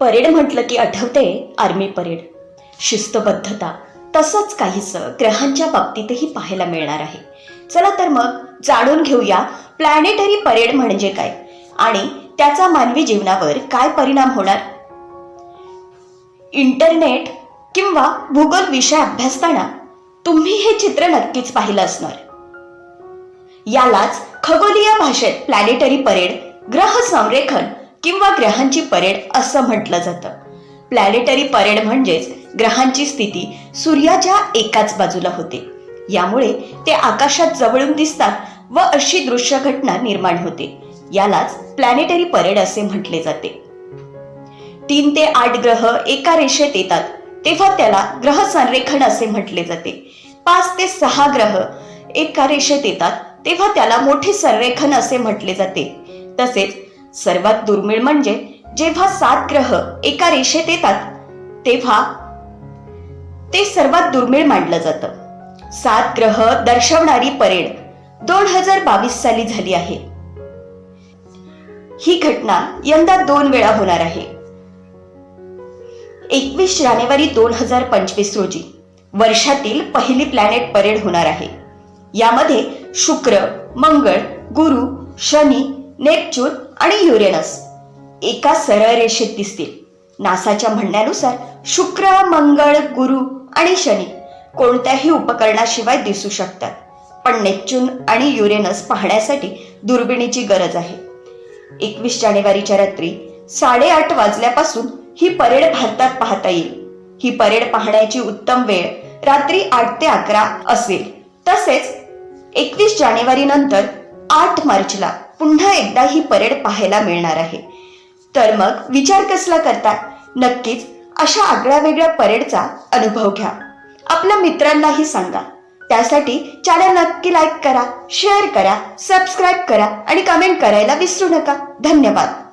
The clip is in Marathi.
परेड म्हटलं की आठवते आर्मी परेड. शिस्तबद्धता. तसंच काहीसं ग्रहांच्या बाबतीतही पाहायला मिळणार आहे. चला तर मग जाणून घेऊया प्लॅनेटरी परेड म्हणजे काय आणि त्याचा मानवी जीवनावर काय परिणाम होणार? इंटरनेट किंवा भूगोल विषय अभ्यासताना तुम्ही हे चित्र नक्कीच पाहिलं असणार. यालाच खगोलीय भाषेत प्लॅनेटरी परेड ग्रह संरेखन किंवा ग्रहांची परेड असं म्हटलं जातं. प्लॅनेटरी परेड म्हणजेच ग्रहांची स्थिती सूर्याच्या एकाच बाजूला होते. यामुळे ते आकाशात जवळून दिसतात व अशी दृश्य घटना निर्माण होते. यालाच प्लॅनेटरी परेड असे म्हटले जाते. तीन ते आठ ग्रह एका रेषेत येतात तेव्हा त्याला ग्रह संरेखन असे म्हटले जाते. पाच ते सहा ग्रह एका रेषेत येतात तेव्हा त्याला मोठे संरेखन असे म्हटले जाते. तसेच सर्वात दुर्मिळ म्हणजे जेव्हा सात ग्रह एका रेषेत येतात तेव्हा ते सर्वात दुर्मिळ मानलं जातं. सात ग्रह दर्शवणारी परेड दोन हजार बावीस साली झाली आहे. ही घटना यंदा दोन वेळा होणार आहे. एकवीस जानेवारी दोन हजार पंचवीस रोजी वर्षातील पहिली प्लॅनेट परेड होणार आहे. यामध्ये शुक्र मंगळ गुरु शनी नेपच्यून आणि युरेनस एका सरळ रेषेत दिसतील. नासाच्या म्हणण्यानुसार शुक्र मंगळ गुरु आणि शनी कोणत्याही उपकरणाशिवाय दिसू शकतात. पण नेपच्यून आणि युरेनस पाहण्यासाठी दुर्बिणीची गरज आहे. एकवीस जानेवारीच्या रात्री साडेआठ वाजल्यापासून ही परेड भारतात पाहता येईल. ही परेड पाहण्याची उत्तम वेळ रात्री आठ ते अकरा असेल. तसेच एकवीस जानेवारी नंतर आठ मार्चला पुन्हा एकदा ही परेड पाहायला मिळणार आहे. तर मग विचार कसला करता? नक्कीच अशा आगळ्या वेगळ्या परेडचा अनुभव घ्या. आपल्या मित्रांनाही सांगा. त्यासाठी चॅनल नक्की लाईक करा शेअर करा सबस्क्राईब करा आणि कमेंट करायला विसरू नका. धन्यवाद.